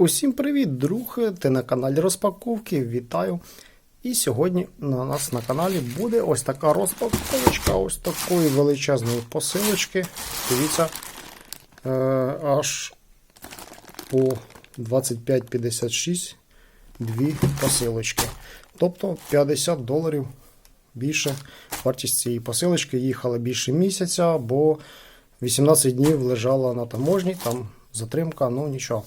Усім привіт, друг! Ти на каналі Розпаковки. Вітаю! І сьогодні на нас на каналі буде ось така розпаковочка ось такої величезної посилочки. Дивіться, е, аж по 25,56 дві посилочки. Тобто 50 доларів більше вартість цієї посилочки. Їхала більше місяця, бо 18 днів лежала на таможні, там затримка, ну нічого.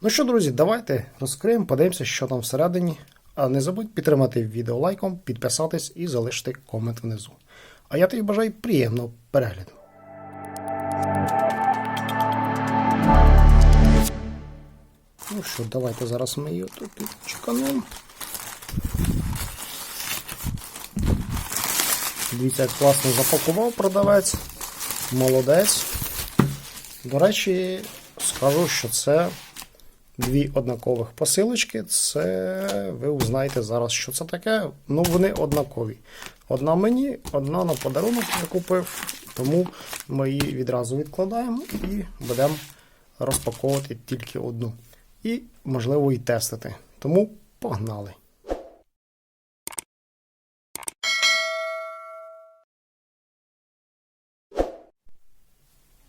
Ну що, друзі, давайте розкриємо, подивимося, що там всередині. А не забудь підтримати відео лайком, підписатись і залишити комент внизу. А я тобі бажаю приємного перегляду. Ну що, давайте зараз ми її тут чеканемо. Дивіться, як класно запакував продавець. Молодець. До речі, скажу, що це дві однакових посилочки. Це ви узнаєте зараз, що це таке. Ну, вони однакові. Одна мені, одна на подарунок я купив. Тому ми її відразу відкладаємо і будемо розпаковувати тільки одну. І, можливо, і тестити. Тому погнали!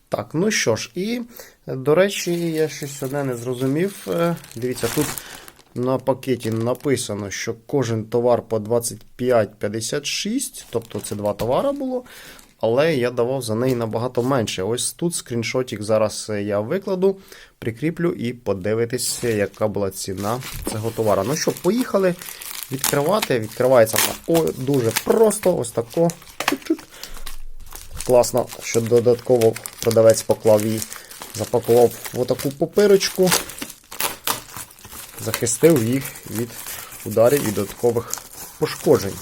Так, ну що ж, і до речі, я щось одне не зрозумів. Е, Дивіться, тут на пакеті написано, що кожен товар по 25,56, тобто це два товари було. Але я давав за неї набагато менше. Ось тут скріншотик зараз я викладу, прикріплю і подивитися, яка була ціна цього товара. Ну що, поїхали відкривати. Відкривається вона дуже просто, ось тако. Класно, що додатково продавець поклав її, запакував в отаку папирочку, захистив їх від ударів і додаткових пошкоджень.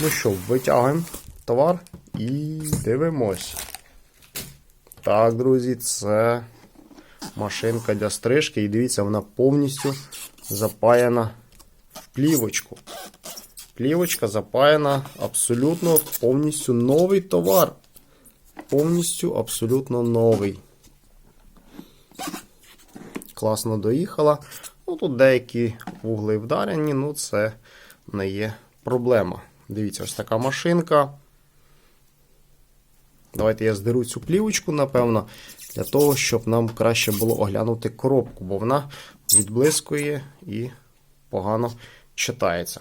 Ну що, витягуємо товар і дивимось. Так, друзі, це машинка для стрижки. І дивіться, вона повністю запаяна в плівочку. Плівочка запаяна абсолютно повністю новий товар повністю абсолютно новий. Класно доїхала. Ну, Тут деякі вугли вдарені, ну це не є проблема. Дивіться, ось така машинка. Давайте я здеру цю плівочку, напевно, для того, щоб нам краще було оглянути коробку, бо вона відблискує і погано читається.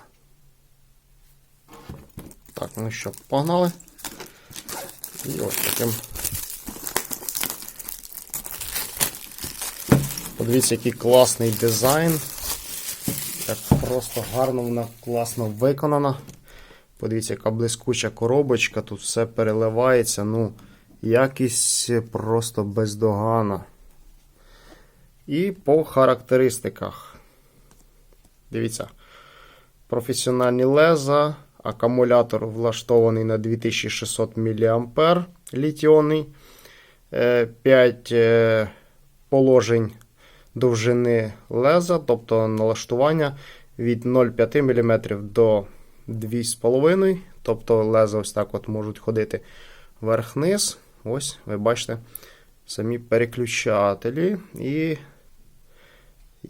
Так, ну що, погнали. І ось таким. Подивіться, який класний дизайн. Як просто гарно вона класно виконана. Подивіться, яка блискуча коробочка, тут все переливається. Ну, якість просто бездоганна. І по характеристиках. Дивіться, професіональні леза. Акумулятор влаштований на 2600 мА літіонний. 5 положень довжини леза, тобто налаштування від 0,5 мм до 2,5 Тобто леза ось так от можуть ходити вверх-вниз. Ось, ви бачите, самі переключателі і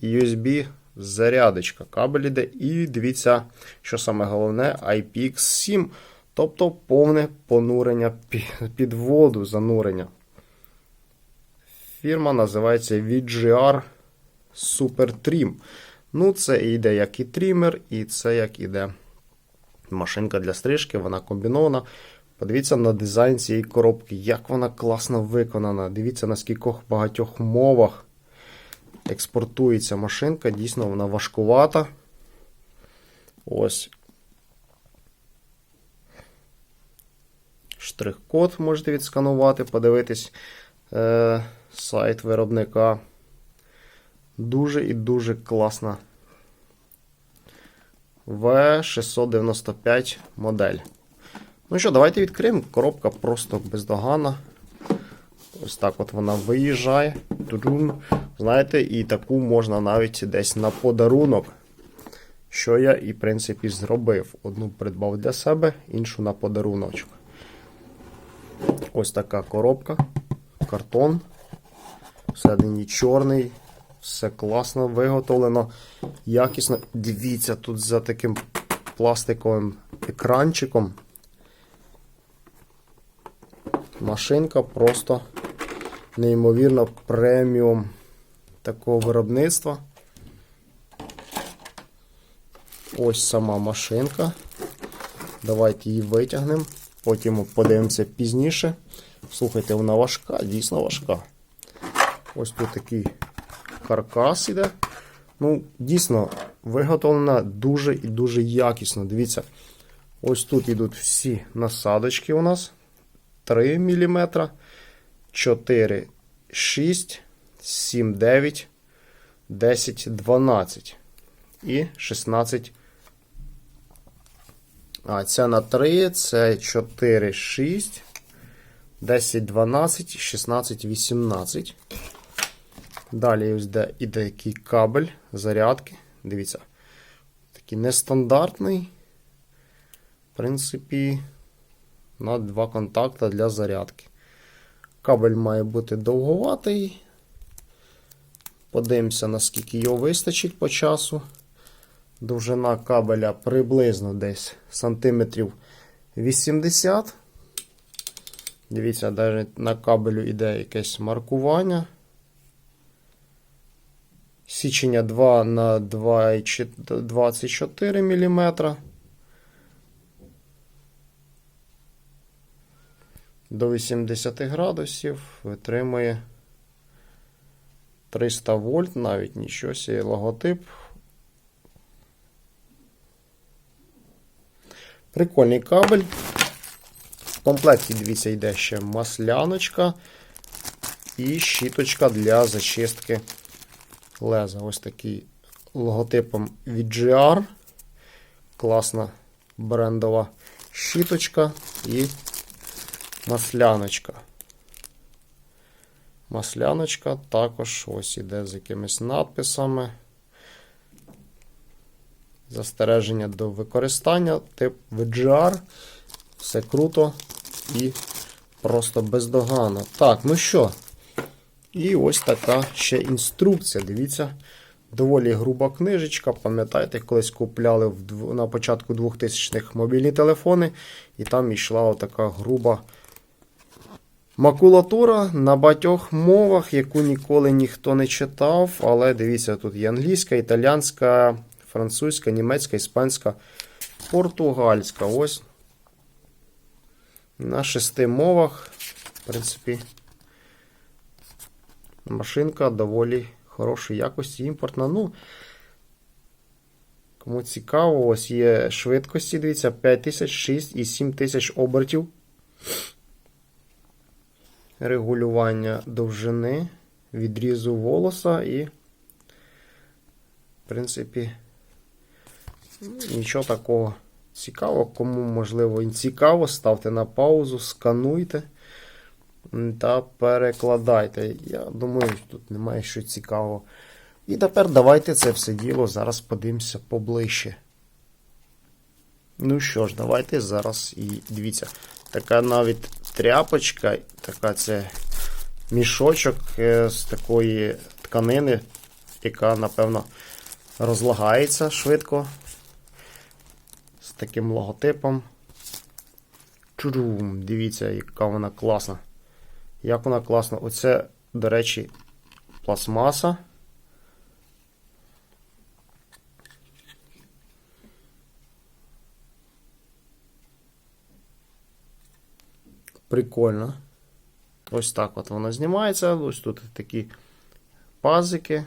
USB зарядочка. Кабель іде. І дивіться, що саме головне, IPX7, тобто повне понурення під воду занурення. Фірма називається VGR Super Trim. Ну, це йде як і трімер, і це як іде машинка для стрижки, вона комбінована. Подивіться на дизайн цієї коробки, як вона класно виконана. Дивіться, на скількох багатьох мовах експортується машинка, дійсно вона важкувата. Ось. Штрих-код можете відсканувати, подивитись е, сайт виробника. Дуже і дуже класна В695 модель. Ну що, давайте відкриємо. Коробка просто бездоганна. Ось так от вона виїжджає. Знаєте, і таку можна навіть десь на подарунок. Що я і, в принципі, зробив. Одну придбав для себе, іншу на подаруночок. Ось така коробка, картон. Всередині чорний, Все класно виготовлено, якісно. Дивіться, тут за таким пластиковим екранчиком. Машинка просто неймовірно преміум такого виробництва. Ось сама машинка. Давайте її витягнемо. Потім подивимося пізніше. Слухайте, вона важка, дійсно важка. Ось тут такий каркас іде. Ну, дійсно, виготовлена дуже і дуже якісно. Дивіться, ось тут йдуть всі насадочки у нас. 3 мм, 4, 6, 7, 9, 10, 12 і 16. А, ця на 3, це 4, 6, 10, 12, 16, 18. Далі ось де іде який кабель зарядки. Дивіться, такий нестандартний. В принципі, на два контакти для зарядки. Кабель має бути довговатий. Подивимося, наскільки його вистачить по часу. Довжина кабеля приблизно десь сантиметрів 80. Дивіться, навіть на кабелю йде якесь маркування. Січення 2 на 24 мм. До 80 градусів витримує 300 вольт, навіть нічого сі, логотип. Прикольний кабель. В комплекті, дивіться, йде ще масляночка і щіточка для зачистки леза. Ось такий логотипом VGR. Класна брендова щіточка і масляночка. Масляночка також ось іде з якимись надписами. Застереження до використання, тип VGR. Все круто і просто бездоганно. Так, ну що? І ось така ще інструкція. Дивіться, доволі груба книжечка. Пам'ятаєте, колись купляли на початку 2000-х мобільні телефони, і там йшла така груба макулатура на багатьох мовах, яку ніколи ніхто не читав. Але дивіться, тут є англійська, італійська, французька, німецька, іспанська, португальська. Ось на шести мовах, в принципі. Машинка доволі хорошої якості, імпортна. Ну, кому цікаво, ось є швидкості, дивіться, 5000, 6 і 7000 обертів. Регулювання довжини, відрізу волоса і, в принципі, нічого такого цікавого. Кому, можливо, цікаво, ставте на паузу, скануйте та перекладайте. Я думаю, тут немає що цікавого. І тепер давайте це все діло зараз подивимося поближче. Ну що ж, давайте зараз і дивіться. Така навіть тряпочка, така це мішочок е, з такої тканини, яка, напевно, розлагається швидко. З таким логотипом. Чурум, дивіться, яка вона класна. Як вона класна. Оце, до речі, пластмаса. Прикольно. Ось так от воно знімається. Ось тут такі пазики.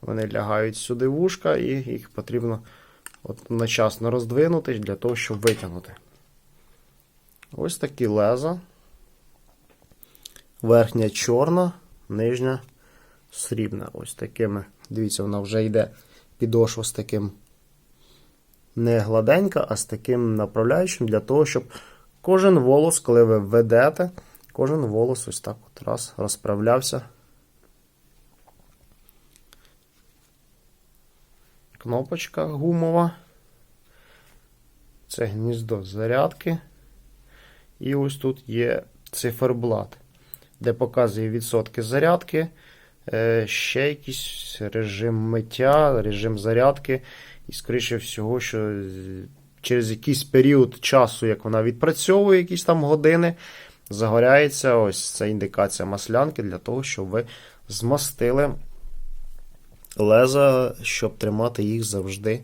Вони лягають сюди в ушка, і їх потрібно одночасно роздвинути для того, щоб витягнути. Ось такі леза. Верхня чорна, нижня срібна. Ось такими. Дивіться, вона вже йде підошва з таким не гладенька, а з таким направляючим для того, щоб кожен волос, коли ви ведете, кожен волос ось так от раз розправлявся. Кнопочка гумова. Це гніздо зарядки. І ось тут є циферблат, де показує відсотки зарядки, е, ще якийсь режим миття, режим зарядки. І, скоріше всього, що через якийсь період часу, як вона відпрацьовує, якісь там години, загоряється ось ця індикація маслянки для того, щоб ви змастили леза, щоб тримати їх завжди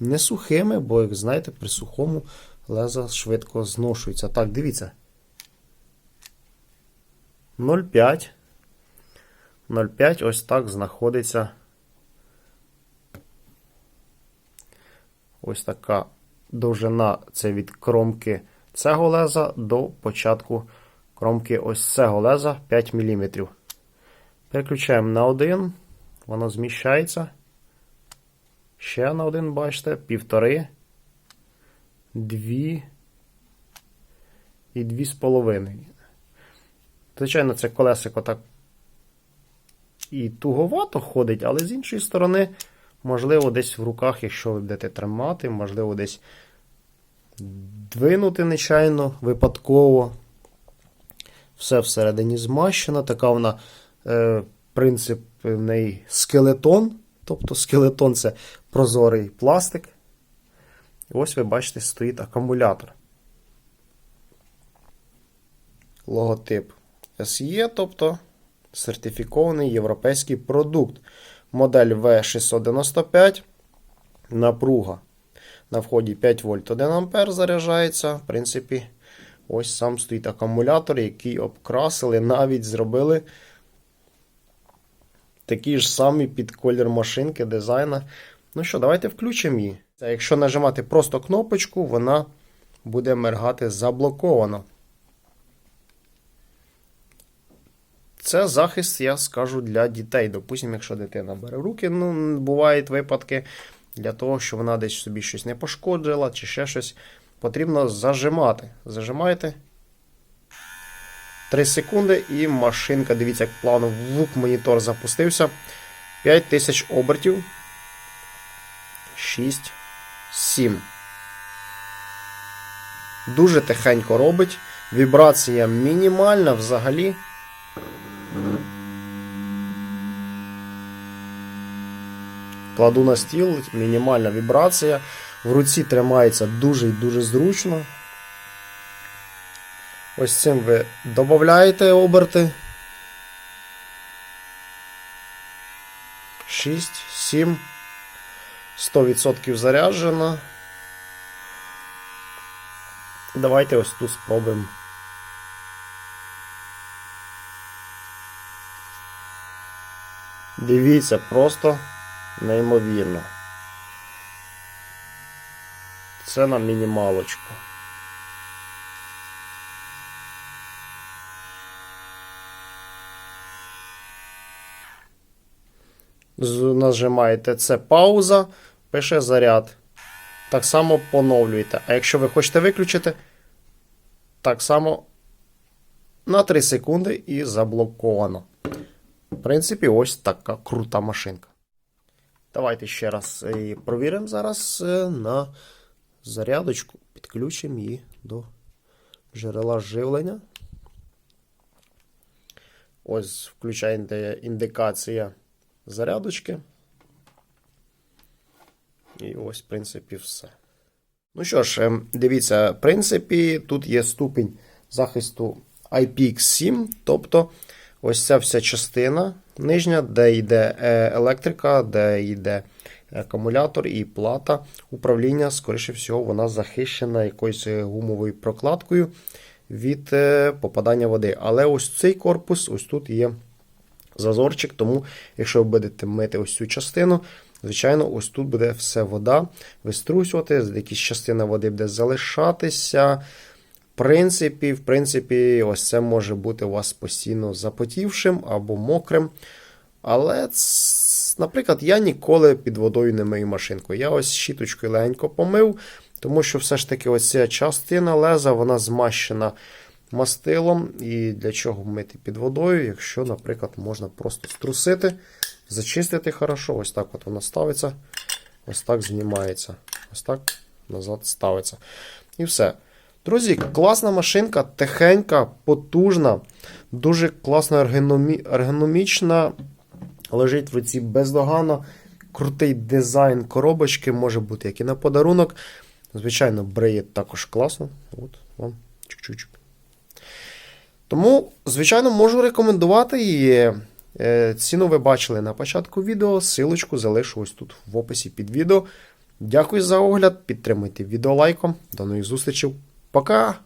не сухими, бо, як знаєте, при сухому леза швидко зношуються. Так, дивіться. 0,5. 0,5 ось так знаходиться. Ось така довжина це від кромки цього леза до початку кромки ось цього леза 5 мм. Переключаємо на один, воно зміщається. Ще на один, бачите, півтори, дві і дві з половиною. Звичайно, це колесико так і туговато ходить, але з іншої сторони, можливо, десь в руках, якщо ви будете тримати, можливо, десь двинути нечайно, випадково. Все всередині змащено. Така вона, е, принцип в неї скелетон. Тобто скелетон це прозорий пластик. І Ось ви бачите, стоїть акумулятор. Логотип SE, тобто сертифікований європейський продукт. Модель V695. Напруга. На вході 5 вольт 1 ампер заряджається. В принципі, ось сам стоїть акумулятор, який обкрасили, навіть зробили такі ж самі під колір машинки, дизайна. Ну що, давайте включимо її. Якщо нажимати просто кнопочку, вона буде мергати заблоковано. Це захист, я скажу, для дітей. Допустимо, якщо дитина бере руки, ну, бувають випадки, для того, щоб вона десь собі щось не пошкодила чи ще щось, потрібно зажимати. Зажимаєте. 3 секунди і машинка, дивіться, як плавно вук монітор запустився. 5000 обертів. 6, 7. Дуже тихенько робить. Вібрація мінімальна взагалі. Кладу на стіл, мінімальна вібрація. В руці тримається дуже і дуже зручно. Ось цим ви додаєте оберти. 6, 7, 100% заряджено. Давайте ось тут спробуємо. Дивіться, просто неймовірно. Це на мінімалочку. Нажимаєте це пауза, пише заряд. Так само поновлюєте. А якщо ви хочете виключити, так само на 3 секунди і заблоковано. В принципі, ось така крута машинка. Давайте ще раз її провіримо зараз е, на зарядочку. Підключимо її до джерела живлення. Ось включаєте індикація зарядочки. І ось, в принципі, все. Ну що ж, ем, дивіться, в принципі, тут є ступінь захисту IPX7, тобто ось ця вся частина нижня, де йде е, електрика, де йде акумулятор і плата управління, скоріше всього, вона захищена якоюсь е, гумовою прокладкою від е, попадання води. Але ось цей корпус, ось тут є зазорчик, тому якщо ви будете мити ось цю частину, звичайно, ось тут буде все вода виструсювати, якась частина води буде залишатися. Принципі, в принципі, ось це може бути у вас постійно запотівшим або мокрим. Але, наприклад, я ніколи під водою не мию машинку. Я ось щіточкою легенько помив, тому що все ж таки ось ця частина леза, вона змащена мастилом. І для чого мити під водою, якщо, наприклад, можна просто струсити, зачистити хорошо. Ось так от воно ставиться, ось так знімається. Ось так назад ставиться. І все. Друзі, класна машинка, тихенька, потужна, дуже класно ергономі... ергономічна. Лежить в руці бездоганно. Крутий дизайн коробочки може бути як і на подарунок. Звичайно, бреє також класно. От вам чик-чик. Тому, звичайно, можу рекомендувати її. Е, Ціну ви бачили на початку відео. Силочку залишу ось тут в описі під відео. Дякую за огляд. Підтримуйте відео лайком. До нових зустрічей. Пока!